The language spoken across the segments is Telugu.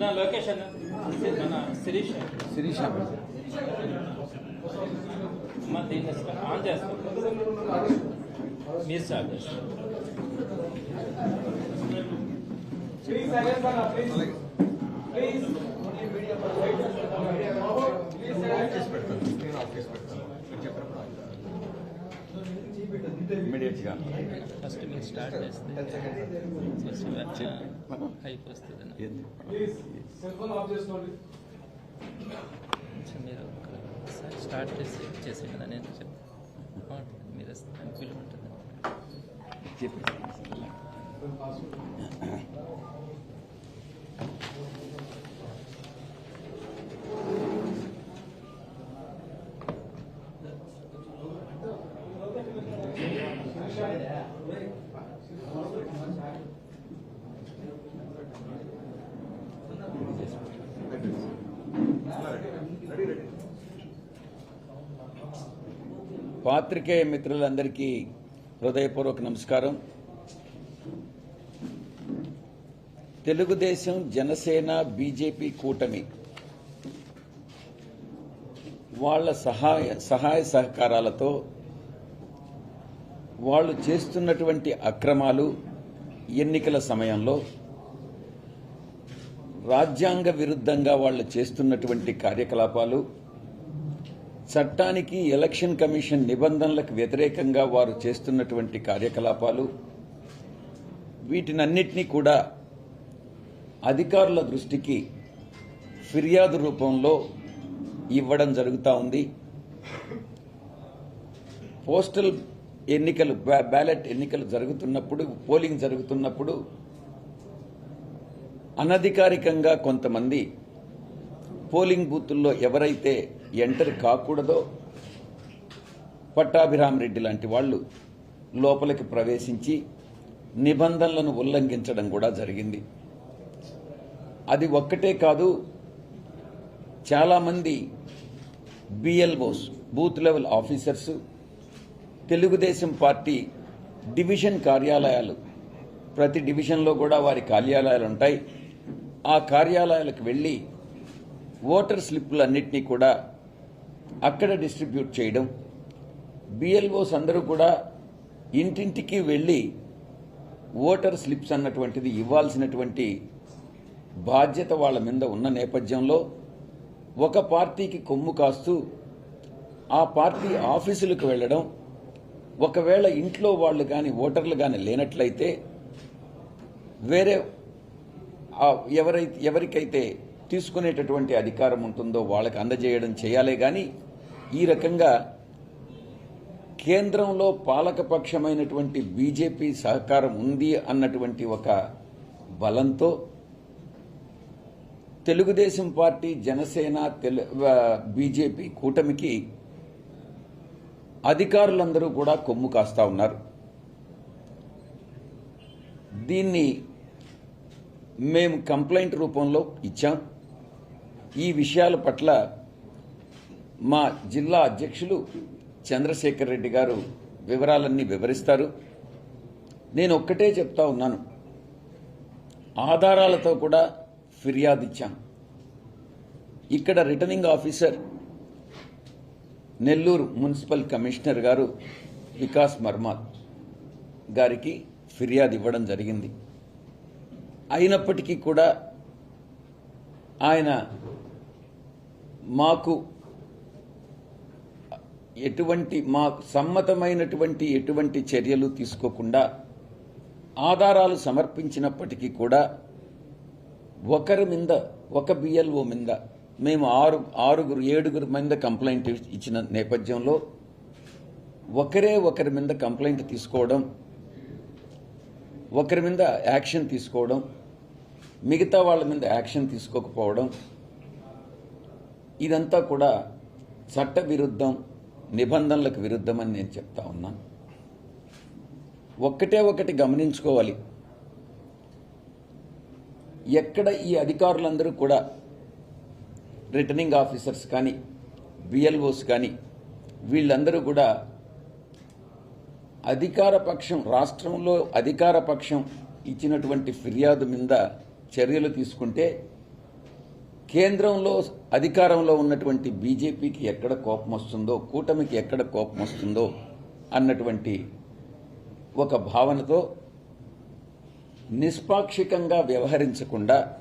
నా లొకేషన్ మన శిరీష్ శిరీష మా దీన్ని ఆన్ చేస్తాం మీరు స్టార్ట్ చేస్తారు ఇమీడియట్ గా ఫస్ట్ మీరు స్టార్ట్ చేస్తే హైప్ వస్తుంది ఏంది? కొంచెం మీరు ఒకసారి స్టార్ట్ చేసి చేసేయండి కదా నేను చెప్తాను బాగుంటుంది మీరు వస్తే అనుకూలం ఉంటుంది చెప్పు. పాత్రికేయ మిత్రులందరికీ హృదయపూర్వక నమస్కారం తెలుగుదేశం జనసేన బీజేపీ కూటమి వాళ్ళ సహాయ సహాయ సహకారాలతో వాళ్ళు చేస్తున్నటువంటి అక్రమాలు ఎన్నికల సమయంలో రాజ్యాంగ విరుద్ధంగా వాళ్ళు చేస్తున్నటువంటి కార్యకలాపాలు చట్టానికి ఎలక్షన్ కమిషన్ నిబంధనలకు వ్యతిరేకంగా వారు చేస్తున్నటువంటి కార్యకలాపాలు వీటినన్నిటినీ కూడా అధికారుల దృష్టికి ఫిర్యాదు రూపంలో ఇవ్వడం జరుగుతూ ఉంది. పోస్టల్ ఎన్నికలు బ్యా- బ్యాలెట్ ఎన్నికలు జరుగుతున్నప్పుడు పోలింగ్ జరుగుతున్నప్పుడు అనధికారికంగా కొంతమంది పోలింగ్ బూతుల్లో ఎవరైతే ఎంటర్ కాకూడదో పట్టాభిరామ్ రెడ్డి లాంటి వాళ్ళు లోపలికి ప్రవేశించి నిబంధనలను ఉల్లంఘించడం కూడా జరిగింది. అది ఒక్కటే కాదు చాలామంది BLOs booth level officers Telugu Desam party division కార్యాలయాలు ప్రతి డివిజన్లో కూడా వారి కార్యాలయాలు ఉంటాయి. ఆ కార్యాలయాలకు వెళ్ళి ఓటర్ స్లిప్పులన్నింటినీ కూడా అక్కడ డిస్ట్రిబ్యూట్ చేయడం. బిఎల్ఓస్ అందరూ కూడా ఇంటింటికి వెళ్ళి ఓటర్ స్లిప్స్ అన్నటువంటిది ఇవ్వాల్సినటువంటి బాధ్యత వాళ్ళ మీద ఉన్న నేపథ్యంలో ఒక పార్టీకి కొమ్ము కాస్తూ ఆ పార్టీ ఆఫీసులకు వెళ్ళడం ఒకవేళ ఇంట్లో వాళ్ళు కానీ ఓటర్లు కానీ లేనట్లయితే వేరే ఎవరైతే ఎవరికైతే తీసుకునేటటువంటి అధికారం ఉంటుందో వాళ్ళకి అందజేయడం చేయాలే కానీ ఈ రకంగా కేంద్రంలో పాలకపక్షమైనటువంటి బీజేపీ సహకారం ఉంది అన్నటువంటి ఒక బలంతో తెలుగుదేశం పార్టీ జనసేన తెలు బీజేపీ కూటమికి అధికారులందరూ కూడా కొమ్ము కాస్తా ఉన్నారు. దీన్ని మేము కంప్లైంట్ రూపంలో ఇచ్చాం. ఈ విషయాల పట్ల మా జిల్లా అధ్యక్షులు చంద్రశేఖర్ రెడ్డి గారు వివరాలన్నీ వివరిస్తారు. నేను ఒక్కటే చెప్తా ఉన్నాను. ఆధారాలతో కూడా ఫిర్యాదు ఇచ్చాం ఇక్కడ returning officer Nellore municipal commissioner గారు వికాస్ మర్మాల్ గారికి ఫిర్యాదు ఇవ్వడం జరిగింది. అయినప్పటికీ కూడా ఆయన మాకు ఎటువంటి మాకు సమ్మతమైనటువంటి ఎటువంటి చర్యలు తీసుకోకుండా ఆధారాలు సమర్పించినప్పటికీ కూడా ఒకరి మీద ఒక బిఎల్ఓ మీద మేము ఆరు ఆరుగురు ఏడుగురు మీద కంప్లైంట్ ఇచ్చిన నేపథ్యంలో ఒకరే ఒకరి మీద కంప్లైంట్ తీసుకోవడం ఒకరి మీద యాక్షన్ తీసుకోవడం మిగతా వాళ్ళ మీద యాక్షన్ తీసుకోకపోవడం ఇదంతా కూడా చట్ట విరుద్ధం నిబంధనలకు విరుద్ధం అని నేను చెప్తా ఉన్నాను ఒక్కటే ఒకటి గమనించుకోవాలి. ఎక్కడ ఈ అధికారులందరూ కూడా రిటర్నింగ్ ఆఫీసర్స్ కానీ బిఎల్ఓస్ కానీ వీళ్ళందరూ కూడా అధికార పక్షం రాష్ట్రంలో అధికార పక్షం ఇచ్చినటువంటి ఫిర్యాదు మీద చర్యలు తీసుకుంటే కేంద్రంలో అధికారంలో ఉన్నటువంటి బీజేపీకి ఎక్కడ కోపం వస్తుందో కూటమికి ఎక్కడ కోపం వస్తుందో అన్నటువంటి ఒక భావనతో నిష్పాక్షికంగా వ్యవహరించకుండా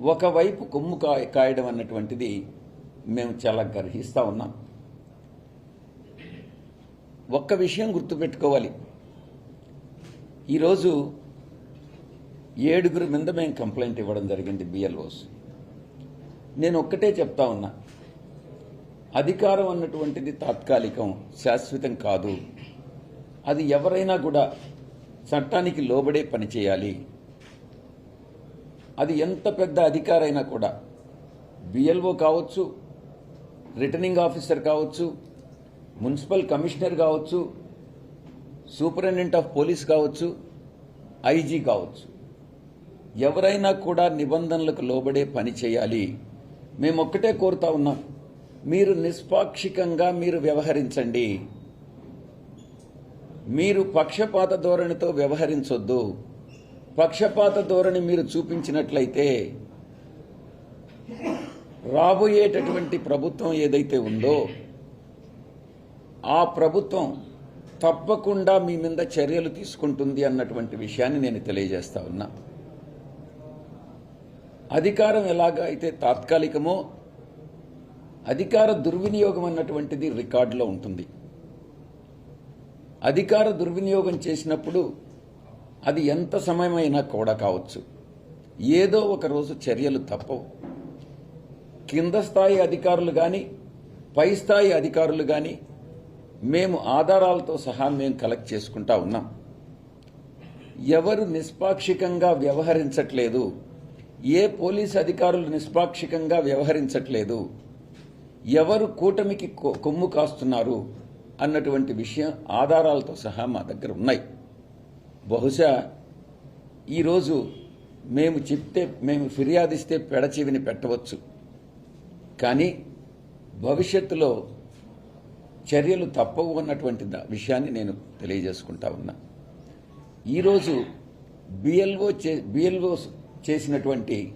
ఒకవైపు కొమ్ము కాయ కాయడం అన్నటువంటిది మేము చాలా గర్హిస్తూ ఉన్నాం. ఒక్క విషయం గుర్తుపెట్టుకోవాలి. ఈరోజు ఏడుగురు మీద మేము కంప్లైంట్ ఇవ్వడం జరిగింది బిఎల్ఓస్. నేను ఒక్కటే చెప్తా ఉన్నా. అధికారం అన్నటువంటిది తాత్కాలికం శాశ్వతం కాదు. అది ఎవరైనా కూడా చట్టానికి లోబడే పని చేయాలి. అది ఎంత పెద్ద అధికారైనా కూడా బిఎల్ఓ కావచ్చు రిటర్నింగ్ ఆఫీసర్ కావచ్చు మున్సిపల్ కమిషనర్ కావచ్చు సూపరింటెండెంట్ ఆఫ్ పోలీస్ కావచ్చు ఐజీ కావచ్చు. ఎవరైనా కూడా నిబంధనలకు లోబడే పని చేయాలి. మేము ఒక్కటే కోరుతా ఉన్నాం. మీరు నిష్పాక్షికంగా మీరు వ్యవహరించండి. మీరు పక్షపాత ధోరణితో వ్యవహరించొద్దు. పక్షపాత ధోరణి మీరు చూపించినట్లయితే రాబోయేటటువంటి ప్రభుత్వం ఏదైతే ఉందో ఆ ప్రభుత్వం తప్పకుండా మీ మీద చర్యలు తీసుకుంటుంది అన్నటువంటి విషయాన్ని నేను తెలియజేస్తా ఉన్నా. అధికారం ఎలాగ అయితే తాత్కాలికమో అధికార దుర్వినియోగం అన్నటువంటిది రికార్డులో ఉంటుంది. అధికార దుర్వినియోగం చేసినప్పుడు అది ఎంత సమయమైనా కూడా కావచ్చు. ఏదో ఒక రోజు చర్యలు తప్పవు. కింద స్థాయి అధికారులు కానీ పై స్థాయి అధికారులు కానీ మేము ఆధారాలతో సహా మేము కలెక్ట్ చేసుకుంటా ఉన్నాం. ఎవరు నిష్పాక్షికంగా వ్యవహరించట్లేదు ఏ పోలీస్ అధికారులు నిష్పాక్షికంగా వ్యవహరించట్లేదు ఎవరు కూటమికి కొ- కొమ్ము కాస్తున్నారు అన్నటువంటి విషయం ఆధారాలతో సహా మా దగ్గర ఉన్నాయి. బహుశా ఈరోజు మేము చెప్తే మేము ఫిర్యాదిస్తే పెడచెవిని పెట్టవచ్చు. కానీ భవిష్యత్తులో చర్యలు తప్పవు అన్నటువంటి ద- విషయాన్ని నేను తెలియజేసుకుంటా ఉన్నా. ఈరోజు బిఎల్ఓ చే బిఎల్ఓ చేసినటువంటి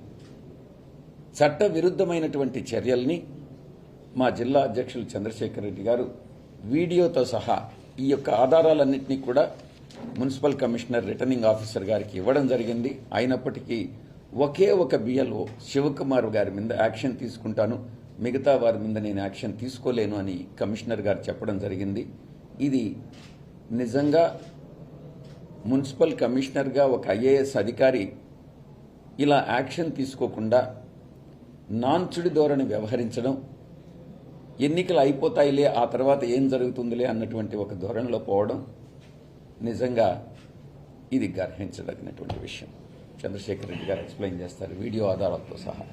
చట్ట విరుద్ధమైనటువంటి చర్యల్ని మా జిల్లా అధ్యక్షులు చంద్రశేఖర్ రెడ్డి గారు వీడియోతో సహా ఈ యొక్క ఆధారాలన్నింటినీ కూడా మున్సిపల్ కమిషనర్ రిటర్నింగ్ ఆఫీసర్ గారికి ఇవ్వడం జరిగింది. అయినప్పటికీ ఒకే ఒక బిఎల్ఓ శివకుమార్ గారి మీద యాక్షన్ తీసుకుంటాను. మిగతా వారి మీద నేను యాక్షన్ తీసుకోలేను అని కమిషనర్ గారు చెప్పడం జరిగింది. ఇది నిజంగా మున్సిపల్ కమిషనర్గా ఒక ఐఏఎస్ అధికారి ఇలా యాక్షన్ తీసుకోకుండా నాన్చుడి ధోరణి వ్యవహరించడం ఎన్నికలు అయిపోతాయిలే ఆ తర్వాత ఏం జరుగుతుందిలే అన్నటువంటి ఒక ధోరణిలో పోవడం నిజంగా ఇది గర్హించదగినటువంటి విషయం. చంద్రశేఖర్ రెడ్డి గారు ఎక్స్ప్లెయిన్ చేస్తారు వీడియో ఆధారాలతో సహా.